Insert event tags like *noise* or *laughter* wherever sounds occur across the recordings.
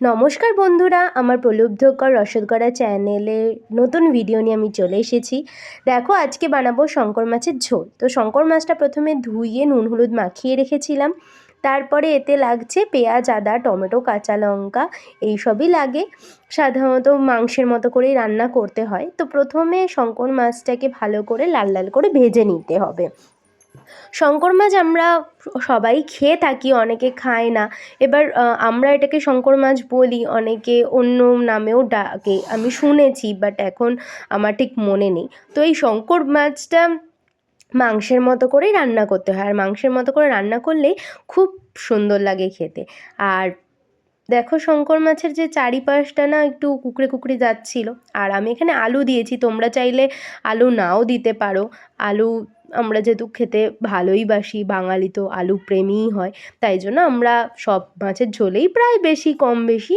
নমস্কার বন্ধুরা, আমার প্রলুব্ধকর রসদগড়া চ্যানেলে নতুন ভিডিও নিয়ে আমি চলে এসেছি। দেখো, আজকে বানাবো শঙ্কর মাছের ঝোল। তো শঙ্কর মাছটা প্রথমে ধুইয়ে নুন হলুদ মাখিয়ে রেখেছিলাম। তারপরে এতে লাগছে পেঁয়াজ, আদা, টমেটো, কাঁচা লঙ্কা, এইসবই লাগে। সাধারণত মাংসের মতো করেই রান্না করতে হয়। তো প্রথমে শঙ্কর মাছটাকে ভালো করে লাল লাল করে ভেজে নিতে হবে। শঙ্কর মাছ আমরা সবাই খেয়ে থাকি, অনেকে খায় না। এবার আমরা এটাকে শঙ্কর মাছ বলি, অনেকে অন্য নামেও ডাকে। আমি শুনেছি বাট এখন আমার ঠিক মনে নেই। তো এই শঙ্কর মাছটা মাংসের মতো করেই রান্না করতে হয়। আর মাংসের মতো করে রান্না করলেই খুব সুন্দর লাগে খেতে। আর দেখো শঙ্কর মাছের যে চারিপাশটা না একটু কুকড়ে কুকড়ে যাচ্ছিল। আর আমি এখানে আলু দিয়েছি, তোমরা চাইলে আলু নাও দিতে পারো। আলু আমরা যেহেতু খেতে ভালোই বাসি, বাঙালি তো আলু প্রেমীই হয়, তাই জন্য আমরা সব মাছের ঝোলেই প্রায় বেশি, কম বেশি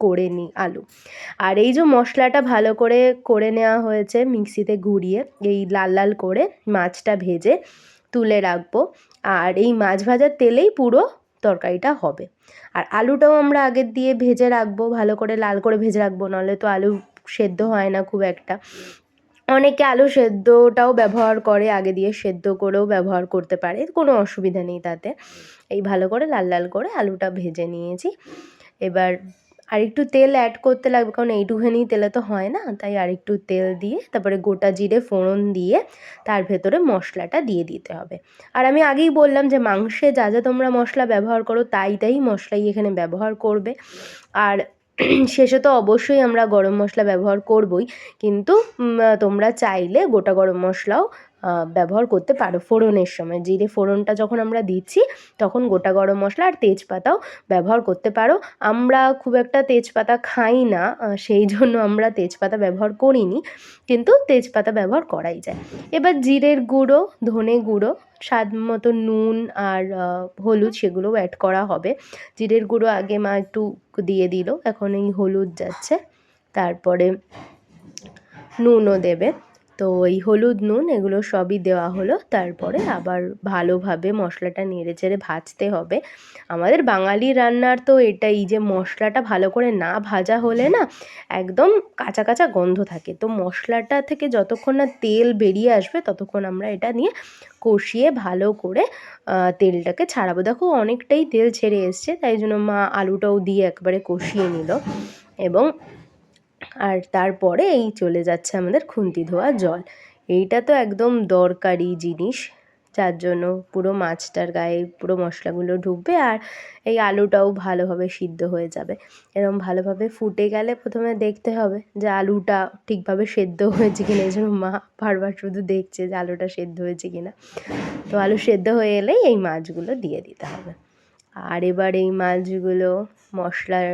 করে নিই আলু। আর এই যে মশলাটা ভালো করে করে নেওয়া হয়েছে মিক্সিতে ঘুরিয়ে, এই লাল লাল করে মাছটা ভেজে তুলে রাখব। আর এই মাছ ভাজার তেলেই পুরো তরকারিটা হবে। আর আলুটাও আমরা আগের দিয়ে ভেজে রাখব, ভালো করে লাল করে ভেজে রাখব নাহলে তো আলু সেদ্ধ হয় না খুব একটা। অনেকে আলু সেদ্ধটাও ব্যবহার করে, আগে দিয়ে সেদ্ধ করেও ব্যবহার করতে পারে, কোনো অসুবিধা নেই তাতে। এই ভালো করে লাল লাল করে আলুটা ভেজে নিয়েছি। এবার আর একটু তেল অ্যাড করতে লাগবে, কারণ এইটুখানি তেলে তো হয় না, তাই আর একটু তেল দিয়ে, তারপরে গোটা জিরে ফোড়ন দিয়ে তার ভেতরে মশলাটা দিয়ে দিতে হবে। আর আমি আগেই বললাম যে মাংসে যা যা তোমরা মশলা ব্যবহার করো, তাই তাই মশলাই এখানে ব্যবহার করবে। আর *clears throat* শেষে তো অবশ্যই আমরা গরম মশলা ব্যবহার করবই। কিন্তু তোমরা চাইলে গোটা গরম মশলাও ব্যবহার করতে পারো ফোড়নের সময়। জিরে ফোড়নটা যখন আমরা দিচ্ছি, তখন গোটা গরম মশলা আর তেজপাতাও ব্যবহার করতে পারো। আমরা খুব একটা তেজপাতা খাই না সেই জন্য আমরা তেজপাতা ব্যবহার করিনি, কিন্তু তেজপাতা ব্যবহার করাই যায়। এবার জিরের গুঁড়ো, ধনে গুঁড়ো, স্বাদ মতো নুন আর হলুদ সেগুলোও অ্যাড করা হবে। জিরের গুঁড়ো আগে মা একটু দিয়ে দিল, এখন এই হলুদ যাচ্ছে। তারপরে নুনও দেবে। তো এই হলুদ নুন এগুলো সবই দেওয়া হলো। তারপরে আবার ভালোভাবে মশলাটা নেড়ে চেড়ে ভাজতে হবে। আমাদের বাঙালি রান্নার তো এটাই যে মশলাটা ভালো করে না ভাজা হলে না একদম কাঁচা কাঁচা গন্ধ থাকে। তো মশলাটা থেকে যতক্ষণ না তেল বেরিয়ে আসবে ততক্ষণ আমরা এটা নিয়ে কষিয়ে ভালো করে তেলটাকে ছাড়াবো। দেখো অনেকটাই তেল ছেড়ে এসছে, তাই জন্য মা আলুটাও দিয়ে একবারে কষিয়ে নিল। এবং আর তারপরে এই চলে যাচ্ছে আমাদের খুন্তি ধোয়া জল। এইটা তো একদম দরকারি জিনিস। যার জন্য পুরো মাছটার গায়ে পুরো মশলাগুলো ঢুকবে আর এই আলুটাও ভালোভাবে সিদ্ধ হয়ে যাবে। এরকম ভালোভাবে ফুটে গেলে প্রথমে দেখতে হবে যে আলুটা ঠিকভাবে সেদ্ধ হয়েছে কিনা। এই জন্য মা বারবার শুধু দেখছে যে আলুটা সেদ্ধ হয়েছে কিনা। তো আলু সেদ্ধ হয়ে এলেই এই মাছগুলো দিয়ে দিতে হবে। আর এবার এই মাছগুলো মশলার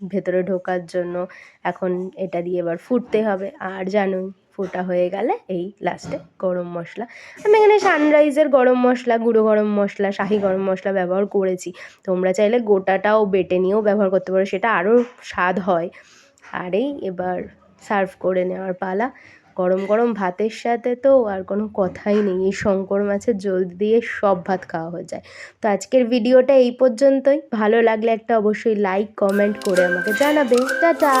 ভেতরে ঢোকার জন্য এখন এটা দিয়ে এবার ফুটতে হবে। আর জানোই ফোটা হয়ে গেলে এই লাস্টে গরম মশলা। আমি এখানে সানরাইজের গরম মশলা, গুঁড়ো গরম মশলা, শাহি গরম মশলা ব্যবহার করেছি। তোমরা চাইলে গোটাটাও বেটে নিয়েও ব্যবহার করতে পারো, সেটা আরও স্বাদ হয়। আর এই এবার সার্ভ করে নেওয়ার পালা। গরম গরম ভাতের সাথে তো আর কোনো কথাই নেই। এই শঙ্কর মাছের জল দিয়ে সব ভাত খাওয়া হয়ে যায়। তো আজকের ভিডিওটা এই পর্যন্তই। ভালো লাগলে একটা অবশ্যই লাইক কমেন্ট করে আমাকে জানাবে। টাটা!